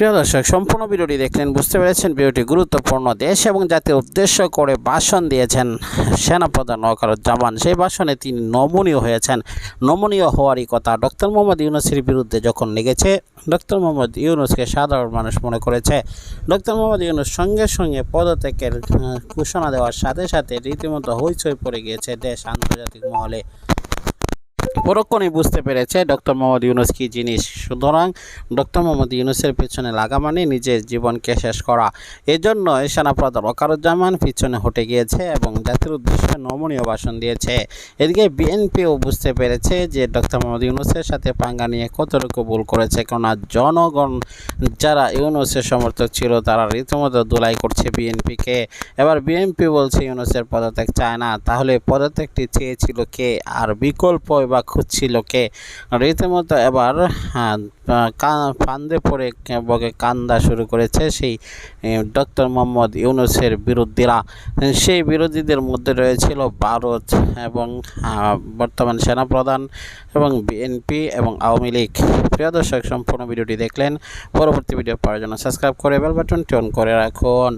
প্রিয় দর্শক, সম্পূর্ণ ভিডিওটি দেখলেন বুঝতে পেরেছেন ভিডিওটি গুরুত্বপূর্ণ দেশ এবং জাতির উদ্দেশ্য করে ভাষণ দিয়েছেন সেনাপ্রধান ওয়াকারুজ্জামান। সেই ভাষণে তিনি নমনীয় হয়েছেন। নমনীয় হওয়ারই কথা ডক্টর মোহাম্মদ ইউনুসের বিরুদ্ধে যখন লেগেছে, ডক্টর মোহাম্মদ ইউনুসকে সাধারণ মানুষ মনে করেছে। ডক্টর মোহাম্মদ ইউনুস সঙ্গে সঙ্গে পদত্যাগের ঘোষণা দেওয়ার সাথে সাথে রীতিমতো হইচই পড়ে গিয়েছে দেশ আন্তর্জাতিক মহলে। পরক্ষণেই বুঝতে পেরেছে ডক্টর মোহাম্মদ ইউনুস কী জিনিস। সুতরাং ডক্টর মোহাম্মদ ইউনুসের পেছনে লাগা মানে নিজের জীবনকে শেষ করা। এজন্য সেনাপ্রধান ওকারুজ্জামান পিছনে হটে গিয়েছে এবং জাতির উদ্দেশ্যে নমনীয় ভাষণ দিয়েছে। এদিকে বিএনপিও বুঝতে পেরেছে যে ডক্টর মোহাম্মদ ইউনুসের সাথে পাঙ্গা নিয়ে কতটুকু ভুল করেছে কেননা জনগণ যারা ইউনুসের সমর্থক ছিল তারা রীতিমতো দোলাই করছে বিএনপিকে। এবার বিএনপি বলছে ইউনুসের পদত্যাগ চায় না তাহলে পদত্যাগটি চেয়েছিল কে আর বিকল্প বা খুঁজছিল কে? রীতিমতো এবার হ্যাঁ, ফান্দে পড়ে বকে কান্দা শুরু করেছে সেই ডক্টর মোহাম্মদ ইউনুসের বিরোধীরা। সেই বিরোধীদের মধ্যে রয়েছিল ভারত এবং বর্তমান সেনাপ্রধান এবং বিএনপি এবং আওয়ামী লীগ। প্রিয় দর্শক সম্পূর্ণ ভিডিওটি দেখলেন। পরবর্তী ভিডিও পাওয়ার জন্য সাবস্ক্রাইব করে বেল বাটনটি অন করে রাখুন।